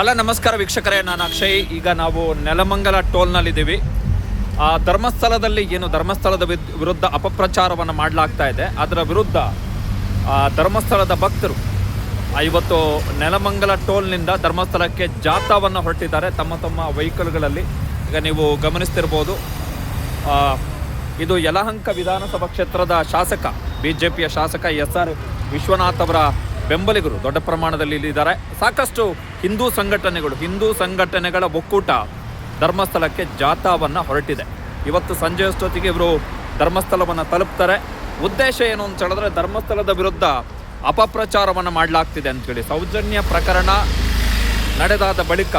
Hello, ನಮಸ್ಕಾರ ವೀಕ್ಷಕರೇ, ನಾನು ಅಕ್ಷಯ್. ಈಗ ನಾವು ನೆಲಮಂಗಲ ಟೋಲ್ನಲ್ಲಿದ್ದೀವಿ. ಆ, ಧರ್ಮಸ್ಥಳದಲ್ಲಿ ಏನು ಧರ್ಮಸ್ಥಳದ ವಿರುದ್ಧ ಅಪಪ್ರಚಾರವನ್ನು ಮಾಡಲಾಗ್ತಾ ಇದೆ. ಅದರ ವಿರುದ್ಧ ಧರ್ಮಸ್ಥಳದ ಭಕ್ತರು ಇವತ್ತು ನೆಲಮಂಗಲ ಟೋಲ್ನಿಂದ ಧರ್ಮಸ್ಥಳಕ್ಕೆ ಜಾಥಾವನ್ನು ಹೊರಟಿದ್ದಾರೆ. ತಮ್ಮ ತಮ್ಮ ವೆಹಿಕಲ್ಗಳಲ್ಲಿ ಈಗ ನೀವು ಗಮನಿಸ್ತಿರ್ಬೋದು. ಇದು ಯಲಹಂಕ ವಿಧಾನಸಭಾ ಕ್ಷೇತ್ರದ ಶಾಸಕ ಬಿ ಜೆ ಪಿಯ ಶಾಸಕ ಎಸ್ ಆರ್ ವಿಶ್ವನಾಥ್ ಅವರ ಬೆಂಬಲಿಗರು ದೊಡ್ಡ ಪ್ರಮಾಣದಲ್ಲಿ ಇಲ್ಲಿದ್ದಾರೆ. ಸಾಕಷ್ಟು ಹಿಂದೂ ಸಂಘಟನೆಗಳು, ಹಿಂದೂ ಸಂಘಟನೆಗಳ ಒಕ್ಕೂಟ ಧರ್ಮಸ್ಥಳಕ್ಕೆ ಜಾಥಾವನ್ನು ಹೊರಟಿದೆ. ಇವತ್ತು ಸಂಜೆ ಅಷ್ಟೊತ್ತಿಗೆ ಇವರು ಧರ್ಮಸ್ಥಳವನ್ನು ತಲುಪ್ತಾರೆ. ಉದ್ದೇಶ ಏನು ಅಂತ ಹೇಳಿದ್ರೆ ಧರ್ಮಸ್ಥಳದ ವಿರುದ್ಧ ಅಪಪ್ರಚಾರವನ್ನು ಮಾಡಲಾಗ್ತಿದೆ ಅಂತೇಳಿ ಸೌಜನ್ಯ ಪ್ರಕರಣ ನಡೆದಾದ ಬಳಿಕ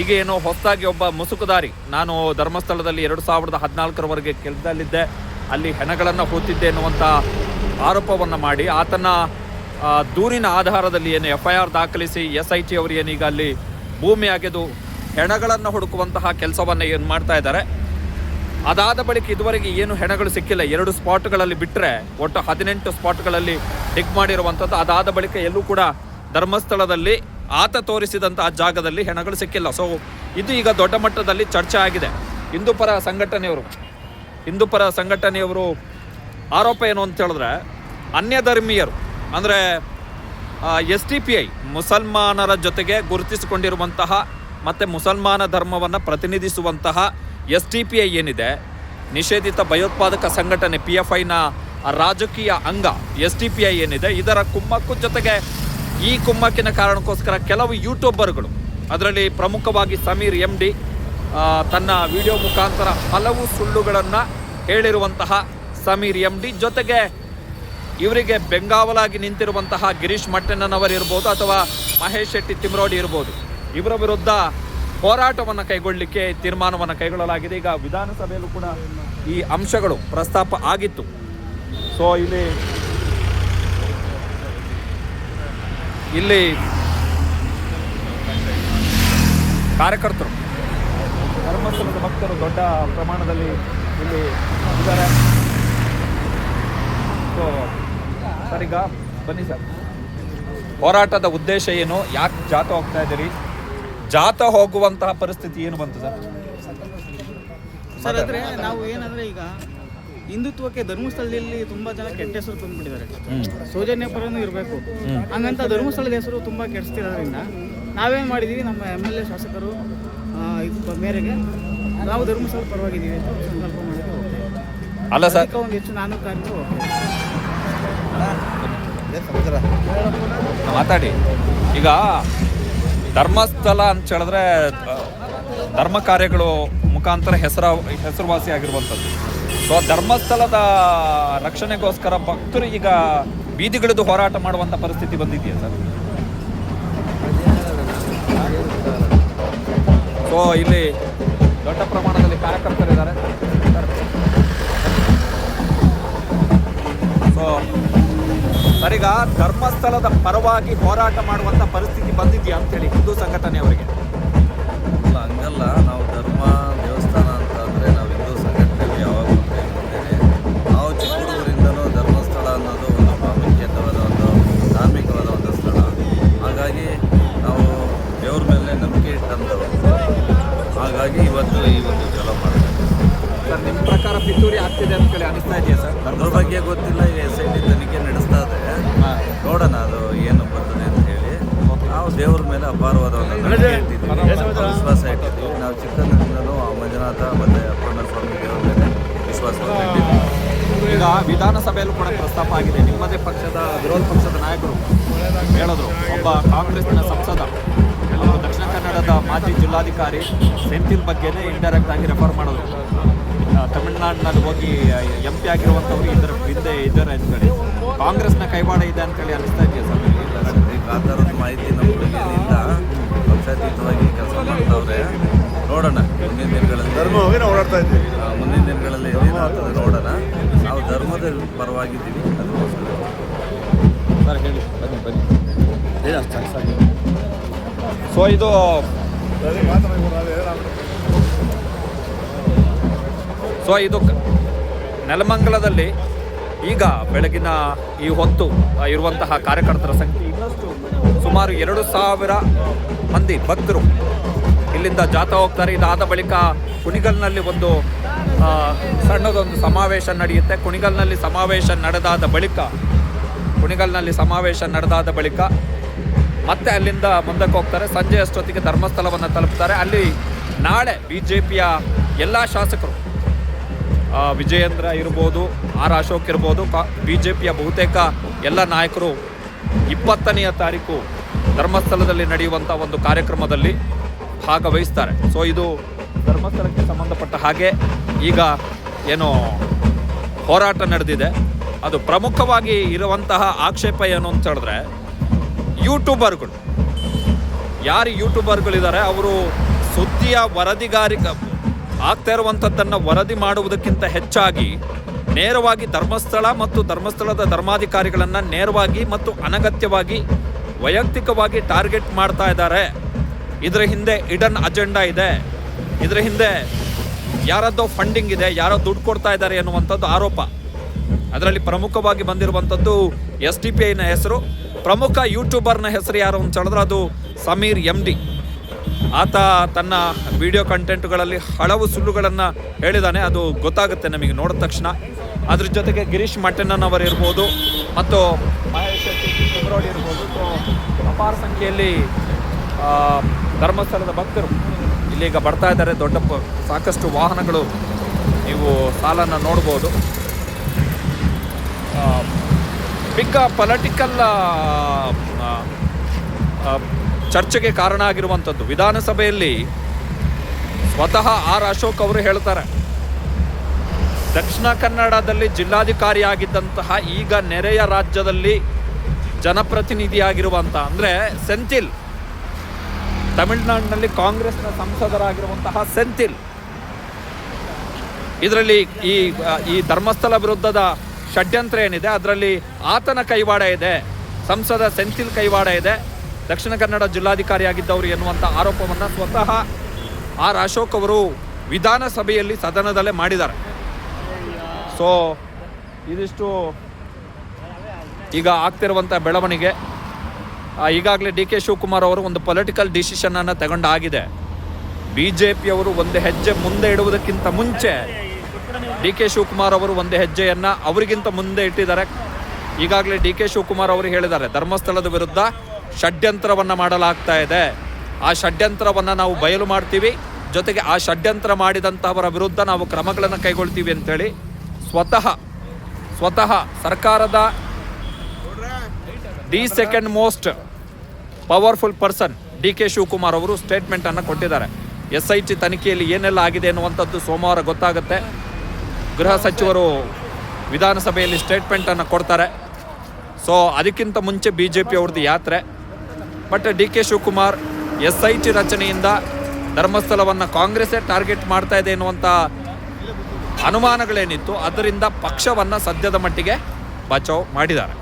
ಈಗ ಏನೋ ಹೊಸದಾಗಿ ಒಬ್ಬ ಮುಸುಕುದಾರಿ, ನಾನು ಧರ್ಮಸ್ಥಳದಲ್ಲಿ ಎರಡು ಸಾವಿರದ ಹದಿನಾಲ್ಕರವರೆಗೆ ಕೆಲಸದಲ್ಲಿದ್ದೆ. ಅಲ್ಲಿ ಹೆಣಗಳನ್ನು ಹೂತಿದ್ದೆ ಎನ್ನುವಂಥ ಆರೋಪವನ್ನು ಮಾಡಿ ಆತನ ದೂರಿನ ಆಧಾರದಲ್ಲಿ ಏನು ಎಫ್ ಐ ಆರ್ ದಾಖಲಿಸಿ ಎಸ್ ಐ ಟಿ ಅವರು ಏನೀಗ ಅಲ್ಲಿ ಭೂಮಿ ಅಗೆದು ಹೆಣಗಳನ್ನು ಹುಡುಕುವಂತಹ ಕೆಲಸವನ್ನು ಏನು ಮಾಡ್ತಾ ಇದ್ದಾರೆ. ಅದಾದ ಬಳಿಕ ಇದುವರೆಗೆ ಏನು ಹೆಣಗಳು ಸಿಕ್ಕಿಲ್ಲ. ಎರಡು ಸ್ಪಾಟ್ಗಳಲ್ಲಿ ಬಿಟ್ಟರೆ ಒಟ್ಟು ಹದಿನೆಂಟು ಸ್ಪಾಟ್ಗಳಲ್ಲಿ ಡಿಗ್ ಮಾಡಿರುವಂಥದ್ದು. ಅದಾದ ಬಳಿಕ ಎಲ್ಲೂ ಕೂಡ ಧರ್ಮಸ್ಥಳದಲ್ಲಿ ಆತ ತೋರಿಸಿದಂತಹ ಜಾಗದಲ್ಲಿ ಹೆಣಗಳು ಸಿಕ್ಕಿಲ್ಲ. ಸೊ ಇದು ಈಗ ದೊಡ್ಡ ಮಟ್ಟದಲ್ಲಿ ಚರ್ಚೆ ಆಗಿದೆ. ಹಿಂದೂಪರ ಸಂಘಟನೆಯವರು ಹಿಂದೂಪರ ಸಂಘಟನೆಯವರು ಆರೋಪ ಏನು ಅಂತ ಹೇಳಿದ್ರೆ ಅನ್ಯ ಧರ್ಮೀಯರು ಅಂದರೆ ಎಸ್ ಟಿ ಪಿ ಐ, ಮುಸಲ್ಮಾನರ ಜೊತೆಗೆ ಗುರುತಿಸಿಕೊಂಡಿರುವಂತಹ ಮತ್ತು ಮುಸಲ್ಮಾನ ಧರ್ಮವನ್ನು ಪ್ರತಿನಿಧಿಸುವಂತಹ ಎಸ್ ಟಿ ಪಿ ಐ ಏನಿದೆ, ನಿಷೇಧಿತ ಭಯೋತ್ಪಾದಕ ಸಂಘಟನೆ ಪಿ ಎಫ್ ಐನ ರಾಜಕೀಯ ಅಂಗ ಎಸ್ ಟಿ ಪಿ ಐ ಏನಿದೆ, ಇದರ ಕುಮ್ಮಕ್ಕು ಜೊತೆಗೆ ಈ ಕುಮ್ಮಕ್ಕಿನ ಕಾರಣಕ್ಕೋಸ್ಕರ ಕೆಲವು ಯೂಟ್ಯೂಬರ್ಗಳು, ಅದರಲ್ಲಿ ಪ್ರಮುಖವಾಗಿ ಸಮೀರ್ ಎಂ ಡಿ ತನ್ನ ವಿಡಿಯೋ ಮುಖಾಂತರ ಹಲವು ಸುಳ್ಳುಗಳನ್ನು ಹೇಳಿರುವಂತಹ ಸಮೀರ್ ಎಂ ಡಿ ಜೊತೆಗೆ ಇವರಿಗೆ ಬೆಂಗಾವಲಾಗಿ ನಿಂತಿರುವಂತಹ ಗಿರೀಶ್ ಮಟ್ಟಣ್ಣನವರು ಇರ್ಬೋದು ಅಥವಾ ಮಹೇಶ್ ಶೆಟ್ಟಿ ತಿಮ್ರೋಡಿ ಇರ್ಬೋದು. ಇವರ ವಿರುದ್ಧ ಹೋರಾಟವನ್ನು ಕೈಗೊಳ್ಳಲಿಕ್ಕೆ ತೀರ್ಮಾನವನ್ನು ಕೈಗೊಳ್ಳಲಾಗಿದೆ. ಈಗ ವಿಧಾನಸಭೆಯಲ್ಲೂ ಕೂಡ ಈ ಅಂಶಗಳು ಪ್ರಸ್ತಾಪ ಆಗಿತ್ತು. ಸೊ ಇಲ್ಲಿ ಇಲ್ಲಿ ಕಾರ್ಯಕರ್ತರು, ಧರ್ಮಸ್ಥಳದ ಭಕ್ತರು ದೊಡ್ಡ ಪ್ರಮಾಣದಲ್ಲಿ ಇಲ್ಲಿ ಇದ್ದಾರೆ. ಸೊ ಸರ್ ಈಗ ಬನ್ನಿ ಸರ್. ಹೋರಾಟದ ಉದ್ದೇಶ ಏನು? ಯಾಕೆ ಜಾತ ಹೋಗ್ತಾ ಇದ್ದೀರಿ? ಜಾತ ಹೋಗುವಂತಹ ಪರಿಸ್ಥಿತಿ ಏನು ಬಂತು ಸರ್? ಸರ್ ಆದರೆ ನಾವು ಏನಂದ್ರೆ ಈಗ ಹಿಂದುತ್ವಕ್ಕೆ ಧರ್ಮಸ್ಥಳದಲ್ಲಿ ತುಂಬಾ ಜನ ಕೆಟ್ಟ ಹೆಸರು ತಂದ್ಬಿಟ್ಟಿದ್ದಾರೆ ಸೌಜನ್ಯ ಪರನೂ ಇರಬೇಕು. ಹಂಗಂತ ಧರ್ಮಸ್ಥಳದ ಹೆಸರು ತುಂಬಾ ಕೆಡಿಸ್ತಿರೋದ್ರಿಂದ ನಾವೇನ್ ಮಾಡಿದೀವಿ? ನಮ್ಮ ಎಂ ಎಲ್ ಎ ಶಾಸಕರು ಇದು ಮೇರೆಗೆ ನಾವು ಧರ್ಮಸ್ಥಳ ಪರವಾಗಿದ್ದೀವಿ ಅಂತ ಸಂಕಲ್ಪ ಮಾಡಿದ್ರೆ ಇದ್ದೀವಿ. ಅಲ್ಲ ಸರ್. ಒಂದು ಹೆಚ್ಚು ನಾನು ಕಾರ್ಮಿಕರು ಹೋಗ್ತಾ ಇದ್ದೀವಿ. ಮಾತಾಡಿ. ಈಗ ಧರ್ಮಸ್ಥಳ ಅಂತ ಹೇಳಿದ್ರೆ ಧರ್ಮ ಕಾರ್ಯಗಳು ಮುಖಾಂತರ ಹೆಸರ, ಹೆಸರುವಾಸಿ ಆಗಿರುವಂಥದ್ದು. ಸೊ ಧರ್ಮಸ್ಥಳದ ರಕ್ಷಣೆಗೋಸ್ಕರ ಭಕ್ತರು ಈಗ ಬೀದಿಗಿಳಿದು ಹೋರಾಟ ಮಾಡುವಂಥ ಪರಿಸ್ಥಿತಿ ಬಂದಿದೆಯಾ ಸರ್? ಸೊ ಇಲ್ಲಿ ದೊಡ್ಡ ಪ್ರಮಾಣದಲ್ಲಿ ಕಾರ್ಯಕರ್ತರಿದ್ದಾರೆ ಸೊ ಸರಿಗ ಧರ್ಮಸ್ಥಳದ ಪರವಾಗಿ ಹೋರಾಟ ಮಾಡುವಂತ ಪರಿಸ್ಥಿತಿ ಬಂದಿದೆಯಾ ಅಂತೇಳಿ ಹಿಂದೂ ಸಂಘಟನೆ ಅವರಿಗೆ? ಅಲ್ಲ ಹಂಗಲ್ಲ. ನಾವು ಧರ್ಮ ದೇವಸ್ಥಾನ ಅಂತ ಅಂದರೆ ನಾವು ಹಿಂದೂ ಸಂಘಟನೆಯಲ್ಲಿ ಯಾವಾಗ ನಾವು ಚಿಕ್ಕ ಹುಡುಗರಿಂದಲೂ ಧರ್ಮಸ್ಥಳ ಅನ್ನೋದು ಒಂದು ಪ್ರಾಮುಖ್ಯತವಾದ ಒಂದು ಧಾರ್ಮಿಕವಾದ ಒಂದು ಸ್ಥಳ. ಹಾಗಾಗಿ ನಾವು ದೇವ್ರ ಮೇಲೆ ನಂಬಿಕೆ ಇಟ್ಟಂಥವು ಹಾಗಾಗಿ ಇವತ್ತು ಈ ಒಂದು ಜಲ ಮಾಡ್ತೀವಿ ಸರ್ ನಿಮ್ಮ ಪ್ರಕಾರ ಪಿತೂರಿ ಆಗ್ತಿದೆ ಅಂತೇಳಿ ಅನಿಸ್ತಾ ಇದೆಯಾ ಸರ್? ಅದ್ರ ಬಗ್ಗೆ ಗೊತ್ತಿಲ್ಲ. ನಾವು ದೇವ್ರ ಮೇಲೆ ಅಪಾರವಾದ ಒಂದು ನಂಬಿಕೆ ಇಟ್ಟಿದ್ದೀವಿ. ವಿಶ್ವಾಸ ಇಟ್ಟಿದ್ದೀವಿ. ನಾವು ಚಿಕ್ಕಂದಿನಿಂದಲೂ ಆ ಮಂಜುನಾಥ ಮತ್ತು ಅಪ್ಪಣ್ಣ ಸ್ವಾಮಿ ದೇವ್ರ ಮೇಲೆ ವಿಶ್ವಾಸವನ್ನು ಇಟ್ಟಿದ್ದೀವಿ. ಈಗ ವಿಧಾನಸಭೆಯಲ್ಲೂ ಕೂಡ ಪ್ರಸ್ತಾಪ ಆಗಿದೆ. ನಿಮ್ಮದೇ ಪಕ್ಷದ ವಿರೋಧ ಪಕ್ಷದ ನಾಯಕರು ಹೇಳಿದ್ರು. ಒಬ್ಬ ಕಾಂಗ್ರೆಸ್ನ ಸಂಸದ ಅವರು ದಕ್ಷಿಣ ಕನ್ನಡದ ಮಾಜಿ ಜಿಲ್ಲಾಧಿಕಾರಿ ಸೆಂಥಿಲ್ ಬಗ್ಗೆನೇ ಇಂಡೈರೆಕ್ಟ್ ಆಗಿ ರೆಫರ್ ಮಾಡೋದು ತಮಿಳುನಾಡಿನಲ್ಲಿ ಹೋಗಿ ಎಂ ಪಿ ಆಗಿರುವಂಥವ್ರು ಇದರ ಹಿಂದೆ ಇದ್ದಾರೆ ಅಂತೇಳಿ ಕಾಂಗ್ರೆಸ್ನ ಕೈವಾಡ ಇದೆ ಅಂತೇಳಿ ಅನಿಸ್ತಾ ಇದೆಯಾ ಸರ್ ಥರದ ಮಾಹಿತಿ ನಮ್ಮ ಹುಡುಗಿಯಿಂದ ಪಕ್ಷಾತೀತವಾಗಿ ಕೆಲಸ ಮಾಡ್ತಾವ್ರೆ. ನೋಡೋಣ ಮುಂದಿನ ದಿನಗಳಲ್ಲಿ. ಓಡಾಡ್ತಾ ಇದ್ದೀವಿ. ಮುಂದಿನ ದಿನಗಳಲ್ಲಿ ಏನೇನಾಗ್ತದೆ ನೋಡೋಣ. ನಾವು ಧರ್ಮದ ಪರವಾಗಿದ್ದೀವಿ. ಅದಕ್ಕೋಸ್ಕರ. ಸರ್ ಹೇಳಿ. ಬನ್ನಿ ಬನ್ನಿ. ಸೊ ಇದು ಸೊ ಇದು ನೆಲಮಂಗಲದಲ್ಲಿ ಈಗ ಬೆಳಗಿನ ಈ ಹೊತ್ತು ಇರುವಂತಹ ಕಾರ್ಯಕರ್ತರ ಸಂಖ್ಯೆ ಇನ್ನಷ್ಟು ಸುಮಾರು ಎರಡು ಸಾವಿರ ಮಂದಿ ಭಕ್ತರು ಇಲ್ಲಿಂದ ಜಾಥಾ ಹೋಗ್ತಾರೆ. ಇದಾದ ಬಳಿಕ ಕುಣಿಗಲ್ನಲ್ಲಿ ಒಂದು ಸಣ್ಣದೊಂದು ಸಮಾವೇಶ ನಡೆಯುತ್ತೆ. ಕುಣಿಗಲ್ನಲ್ಲಿ ಸಮಾವೇಶ ನಡೆದಾದ ಬಳಿಕ, ಕುಣಿಗಲ್ನಲ್ಲಿ ಸಮಾವೇಶ ನಡೆದಾದ ಬಳಿಕ ಮತ್ತೆ ಅಲ್ಲಿಂದ ಮುಂದಕ್ಕೆ ಹೋಗ್ತಾರೆ. ಸಂಜೆ ಅಷ್ಟೊತ್ತಿಗೆ ಧರ್ಮಸ್ಥಳವನ್ನು ತಲುಪ್ತಾರೆ. ಅಲ್ಲಿ ನಾಳೆ ಬಿ ಜೆ ಪಿಯ ಎಲ್ಲ ಶಾಸಕರು ವಿಜಯೇಂದ್ರ ಇರ್ಬೋದು, ಆರ್ ಅಶೋಕ್ ಇರ್ಬೋದು, ಕಾ ಬಿ ಜೆ ಪಿಯ ಬಹುತೇಕ ಎಲ್ಲ ನಾಯಕರು ಇಪ್ಪತ್ತನೆಯ ತಾರೀಕು ಧರ್ಮಸ್ಥಳದಲ್ಲಿ ನಡೆಯುವಂಥ ಒಂದು ಕಾರ್ಯಕ್ರಮದಲ್ಲಿ ಭಾಗವಹಿಸ್ತಾರೆ. ಸೊ ಇದು ಧರ್ಮಸ್ಥಳಕ್ಕೆ ಸಂಬಂಧಪಟ್ಟ ಹಾಗೆ ಈಗ ಏನು ಹೋರಾಟ ನಡೆದಿದೆ. ಅದು ಪ್ರಮುಖವಾಗಿ ಇರುವಂತಹ ಆಕ್ಷೇಪ ಏನು ಅಂತ ಹೇಳಿದ್ರೆ, ಯೂಟ್ಯೂಬರ್ಗಳು. ಯಾರು ಯೂಟ್ಯೂಬರ್ಗಳಿದ್ದಾರೆ, ಅವರು ಸುದ್ದಿಯ ವರದಿಗಾರಿಕ ಆಗ್ತಾ ಇರುವಂಥದ್ದನ್ನು ವರದಿ ಮಾಡುವುದಕ್ಕಿಂತ ಹೆಚ್ಚಾಗಿ ನೇರವಾಗಿ ಧರ್ಮಸ್ಥಳ ಮತ್ತು ಧರ್ಮಸ್ಥಳದ ಧರ್ಮಾಧಿಕಾರಿಗಳನ್ನು ನೇರವಾಗಿ ಮತ್ತು ಅನಗತ್ಯವಾಗಿ ವೈಯಕ್ತಿಕವಾಗಿ ಟಾರ್ಗೆಟ್ ಮಾಡ್ತಾ ಇದ್ದಾರೆ. ಇದರ ಹಿಂದೆ ಇಡನ್ ಅಜೆಂಡಾ ಇದೆ. ಇದರ ಹಿಂದೆ ಯಾರದ್ದೋ ಫಂಡಿಂಗ್ ಇದೆ ಯಾರೋ ದುಡ್ಡು ಕೊಡ್ತಾ ಇದ್ದಾರೆ ಎನ್ನುವಂಥದ್ದು ಆರೋಪ. ಅದರಲ್ಲಿ ಪ್ರಮುಖವಾಗಿ ಬಂದಿರುವಂಥದ್ದು ಎಸ್ ಟಿ ಪಿ ಐನ ಹೆಸರು. ಪ್ರಮುಖ ಯೂಟ್ಯೂಬರ್ನ ಹೆಸರು ಯಾರು ಅಂತ ಹೇಳಿದ್ರೆ ಅದು ಸಮೀರ್ ಎಂ ಡಿ ಆತ ತನ್ನ ವಿಡಿಯೋ ಕಂಟೆಂಟ್ಗಳಲ್ಲಿ ಹಲವು ಸುಳ್ಳುಗಳನ್ನು ಹೇಳಿದಾನೆ. ಅದು ಗೊತ್ತಾಗುತ್ತೆ ನಮಗೆ ನೋಡಿದ ತಕ್ಷಣ. ಅದ್ರ ಜೊತೆಗೆ ಗಿರೀಶ್ ಮಟ್ಟಣ್ಣನವರು ಇರ್ಬೋದು ಮತ್ತು ಮಹೇಶ್ ಶೆಟ್ಟಿ, ಕುಮರೋಡಿ ಇರ್ಬೋದು. ಸೊ ಅಪಾರ ಸಂಖ್ಯೆಯಲ್ಲಿ ಧರ್ಮಸ್ಥಳದ ಭಕ್ತರು ಇಲ್ಲಿಗ ಬರ್ತಾ ಇದ್ದಾರೆ. ದೊಡ್ಡ ಸಾಕಷ್ಟು ವಾಹನಗಳು ನೀವು ಸಾಲನ್ನು ನೋಡ್ಬೋದು. ಬಿಗ್ ಪೊಲಿಟಿಕಲ್ ಚರ್ಚೆಗೆ ಕಾರಣ ಆಗಿರುವಂಥದ್ದು. ವಿಧಾನಸಭೆಯಲ್ಲಿ ಸ್ವತಃ ಆರ್ ಅಶೋಕ್ ಅವರು ಹೇಳ್ತಾರೆ, ದಕ್ಷಿಣ ಕನ್ನಡದಲ್ಲಿ ಜಿಲ್ಲಾಧಿಕಾರಿಯಾಗಿದ್ದಂತಹ ಈಗ ನೆರೆಯ ರಾಜ್ಯದಲ್ಲಿ ಜನಪ್ರತಿನಿಧಿಯಾಗಿರುವಂಥ ಅಂದರೆ ಸೆಂಥಿಲ್. ತಮಿಳುನಾಡಿನಲ್ಲಿ ಕಾಂಗ್ರೆಸ್ನ ಸಂಸದರಾಗಿರುವಂತಹ ಸೆಂಥಿಲ್. ಇದರಲ್ಲಿ ಈ ಈ ಧರ್ಮಸ್ಥಳ ವಿರುದ್ಧದ ಷಡ್ಯಂತ್ರ ಏನಿದೆ, ಅದರಲ್ಲಿ ಆತನ ಕೈವಾಡ ಇದೆ, ಸಂಸದ ಸೆಂಥಿಲ್ ಕೈವಾಡ ಇದೆ. ದಕ್ಷಿಣ ಕನ್ನಡ ಜಿಲ್ಲಾಧಿಕಾರಿಯಾಗಿದ್ದವರು ಎನ್ನುವಂಥ ಆರೋಪವನ್ನು ಸ್ವತಃ ಆರ್ ಅಶೋಕ್ ಅವರು ವಿಧಾನಸಭೆಯಲ್ಲಿ ಸದನದಲ್ಲೇ ಮಾಡಿದ್ದಾರೆ. ಸೊ ಇದಿಷ್ಟು ಈಗ ಆಗ್ತಿರುವಂಥ ಬೆಳವಣಿಗೆ ಈಗಾಗಲೇ ಡಿ ಕೆ ಶಿವಕುಮಾರ್ ಅವರು ಒಂದು ಪೊಲಿಟಿಕಲ್ ಡಿಸಿಷನನ್ನು ತಗೊಂಡಾಗಿದೆ. ಬಿ ಜೆ ಪಿಯವರು ಒಂದು ಹೆಜ್ಜೆ ಮುಂದೆ ಇಡುವುದಕ್ಕಿಂತ ಮುಂಚೆ ಡಿ ಕೆ ಶಿವಕುಮಾರ್ ಅವರು ಒಂದು ಹೆಜ್ಜೆಯನ್ನು ಅವರಿಗಿಂತ ಮುಂದೆ ಇಟ್ಟಿದ್ದಾರೆ. ಈಗಾಗಲೇ ಡಿ ಕೆ ಶಿವಕುಮಾರ್ ಅವರು ಹೇಳಿದ್ದಾರೆ, ಧರ್ಮಸ್ಥಳದ ವಿರುದ್ಧ ಷಡ್ಯಂತ್ರವನ್ನು ಮಾಡಲಾಗ್ತಾ ಇದೆ. ಆ ಷಡ್ಯಂತ್ರವನ್ನು ನಾವು ಬಯಲು ಮಾಡ್ತೀವಿ. ಜೊತೆಗೆ ಆ ಷಡ್ಯಂತ್ರ ಮಾಡಿದಂಥವರ ವಿರುದ್ಧ ನಾವು ಕ್ರಮಗಳನ್ನು ಕೈಗೊಳ್ತೀವಿ ಅಂತೇಳಿ ಸ್ವತಃ ಸ್ವತಃ ಸರ್ಕಾರದ the second most powerful person D K Shivakumar ಅವರು ಸ್ಟೇಟ್ಮೆಂಟನ್ನು ಕೊಟ್ಟಿದ್ದಾರೆ. ಎಸ್ ಐ ಟಿ ತನಿಖೆಯಲ್ಲಿ ಏನೆಲ್ಲ ಆಗಿದೆ ಅನ್ನುವಂಥದ್ದು ಸೋಮವಾರ ಗೊತ್ತಾಗುತ್ತೆ. ಗೃಹ ಸಚಿವರು ವಿಧಾನಸಭೆಯಲ್ಲಿ ಸ್ಟೇಟ್ಮೆಂಟನ್ನು ಕೊಡ್ತಾರೆ. ಸೊ ಅದಕ್ಕಿಂತ ಮುಂಚೆ ಬಿ ಜೆ ಪಿ ಅವ್ರದ್ದು ಯಾತ್ರೆ. But D K Shivakumar S I T ರಚನೆಯಿಂದ ಧರ್ಮಸ್ಥಳವನ್ನು ಕಾಂಗ್ರೆಸ್ಸೇ ಟಾರ್ಗೆಟ್ ಮಾಡ್ತಾ ಇದೆ ಎನ್ನುವಂಥ ಅನುಮಾನಗಳೇನಿತ್ತು, ಅದರಿಂದ ಪಕ್ಷವನ್ನು ಸದ್ಯದ ಮಟ್ಟಿಗೆ ಬಚಾವ್ ಮಾಡಿದ್ದಾರೆ.